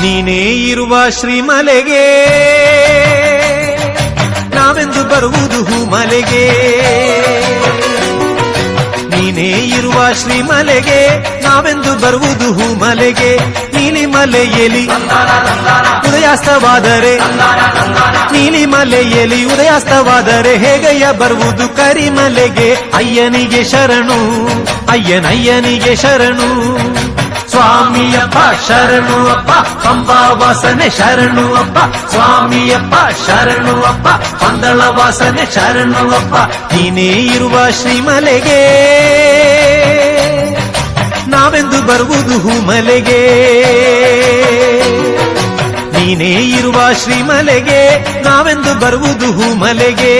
ನೀನೇ ಇರುವ ಶ್ರೀಮಲೆಗೆ. ನಾವೆಂದು ಬರುವುದು ಹೂಮಲೆಗೆ. ನೀನೇ ಇರುವ ಶ್ರೀಮಲೆಗೆ, ನಾವೆಂದು ಬರುವುದು ಹೂಮಲೆಗೆ. ನೀಲಿಮಲೆಯಲಿ ಉದಯಾಸ್ತವಾದರೆ ನೀಲಿಮಲೆಯಲಿ ಉದಯಾಸ್ತವಾದರೆ ಹೇಗಯ್ಯ ಬರುವುದು ಕರಿಮಲೆಗೆ? ಅಯ್ಯನಿಗೆ ಶರಣು, ಅಯ್ಯನಯ್ಯನಿಗೆ ಶರಣು. ಸ್ವಾಮಿಯಪ್ಪ ಶರಣು ಅಪ್ಪ ಪಂಬಾ ವಾಸನೆ ಶರಣು ಅಪ್ಪ ಸ್ವಾಮಿಯಪ್ಪ ಶರಣು ಅಪ್ಪ ಪಂದಳ ವಾಸನೆ ಶರಣು ಅಪ್ಪ ನೀನೇ ಇರುವ ಶ್ರೀಮಲೆಗೆ. ನಾವೆಂದು ಬರುವುದು ಹೂಮಲೆಗೆ. ನೀನೇ ಇರುವ ಶ್ರೀಮಲೆಗೆ, ನಾವೆಂದು ಬರುವುದು ಹೂಮಲೆಗೆ.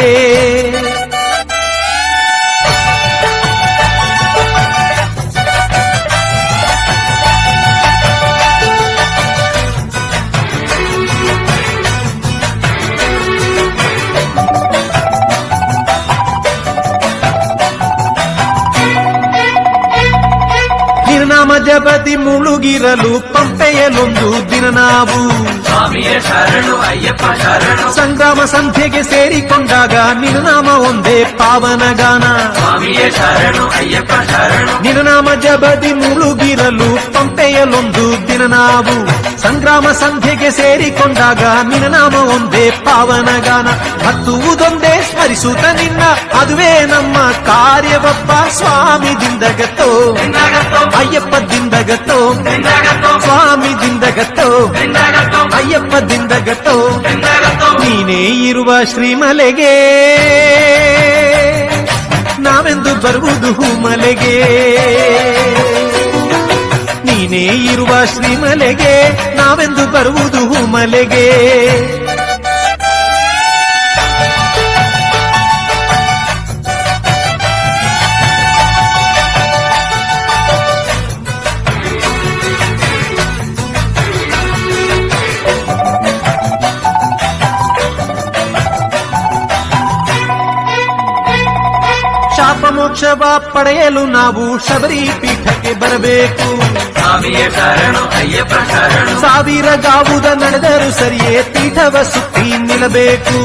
ನಿರ್ನಾಮ ಜಪತಿ ಮುಳುಗಿರಲು ಪಂಪೆಯಲೊಂದು ದಿನ ನಾವು ಸ್ವಾಮಿಯೇ ಶರಣು ಅಯ್ಯಪ್ಪ ಶರಣು ಸಂಗ್ರಾಮ ಸಂಧ್ಯೆಗೆ ಸೇರಿಕೊಂಡಾಗ ನಿರ್ನಾಮ ಒಂದೇ ಪಾವನ ಗಾನ ಸ್ವಾಮಿಯೇ ಶರಣು ಅಯ್ಯಪ್ಪ ಶರಣು ನಿರ್ನಾಮ ಜಬದಿ ಮುಳುಗಿರಲು ಪಂಪೆಯಲೊಂದು ದಿನ ನಾವು ಸಂಗ್ರಾಮ ಸಂಧ್ಯೆಗೆ ಸೇರಿಕೊಂಡಾಗ ನಿನನಾಮ ಒಂದೇ ಪಾವನ ಗಾನ ಹತ್ತುವುದೊಂದೇ ಸ್ಮರಿಸುತ್ತ ನಿನ್ನ ಅದುವೇ ನಮ್ಮ ಕಾರ್ಯವಪ್ಪ ಸ್ವಾಮಿ ದಿಂದಗತ್ತೋ ದಿಂದಾಗತ್ತೋ ಅಯ್ಯಪ್ಪ ದಿಂದಗತ್ತೋ ದಿಂದಾಗತ್ತೋ ಸ್ವಾಮಿ ದಿಂದಗತ್ತೋ ದಿಂದಾಗತ್ತೋ ಅಯ್ಯಪ್ಪ ದಿಂದಗತ್ತೋ ದಿಂದಾಗತ್ತೋ ನೀನೇ ಇರುವ ಶ್ರೀಮಲೆಗೆ ನಾವೆಂದು ಬರುವುದು ಹೂಮಲೆಗೆ. ನೀನೇ ಇರುವ ಶ್ರೀಮಲೆಗೆ ನಾವೆಂದು ಬರುವುದು ಹೂಮಲೆಗೆ. ಮೋಕ್ಷವ ಪಡೆಯಲು ನಾವು ಶಬರಿ ಪೀಠಕ್ಕೆ ಬರಬೇಕು. ಸಾವಿರ ಗಾವುದ ನಡೆದರೂ ಸರಿಯೇ ಪೀಠವ ಸುತ್ತಿ ನಿಲ್ಲಬೇಕು.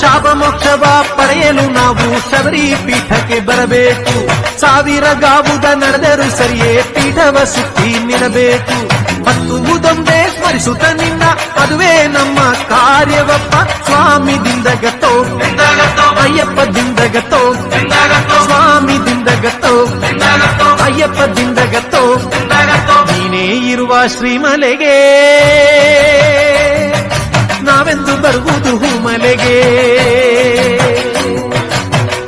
ಶಾಪ ಮೋಕ್ಷವ ಪಡೆಯಲು ನಾವು ಶಬರಿ ಪೀಠಕ್ಕೆ ಬರಬೇಕು. ಸಾವಿರ ಗಾವುದ ನಡೆದರೂ ಸರಿಯೇ ಪೀಠವ ಸುತ್ತಿ ನಿಲ್ಲಬೇಕು. ಹತ್ತುವುದೊಂದೇ ಸ್ಮರಿಸುತ್ತ ನಿನ್ನ ಅದುವೇ ನಮ್ಮ ಕಾರ್ಯವಪ್ಪ. ಸ್ವಾಮಿ ದಿಂದಾಗತ್ತೋ ದಿಂದಾಗತ್ತೋ ಸ್ವಾಮಿ ದಿಂದ ಗತ್ತೋ ಅಯ್ಯಪ್ಪ ದಿಂದ ಗತ್ತೋ, ನೀನೇ ಇರುವ ಶ್ರೀಮಲೆಗೆ. ನಾವೆಂದು ಬರುವುದು ಹೂಮಲೆಗೆ.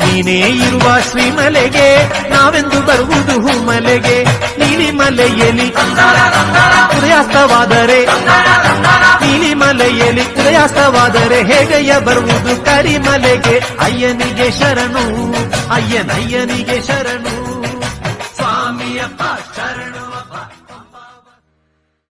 ನೀನೇ ಇರುವ ಶ್ರೀಮಲೆಗೆ, ನಾವೆಂದು ಬರುವುದು ಹೂಮಲೆಗೆ. ನೀಲಿಮಲೆಯಲ್ಲಿ ಉದಯಾಸ್ತವಾದರೆ ಕರಿಮಲೆಯಲ್ಲಿ ಉದಯಾಸ್ತವಾದರೆ ಹೇಗೆಯ ಬರುವುದು? ಕರಿಮಲೆಗೆ ಅಯ್ಯನಿಗೆ ಶರಣು ಅಯ್ಯನಯ್ಯನಿಗೆ ಶರಣು ಸ್ವಾಮಿಯಪ್ಪ ಶರಣು.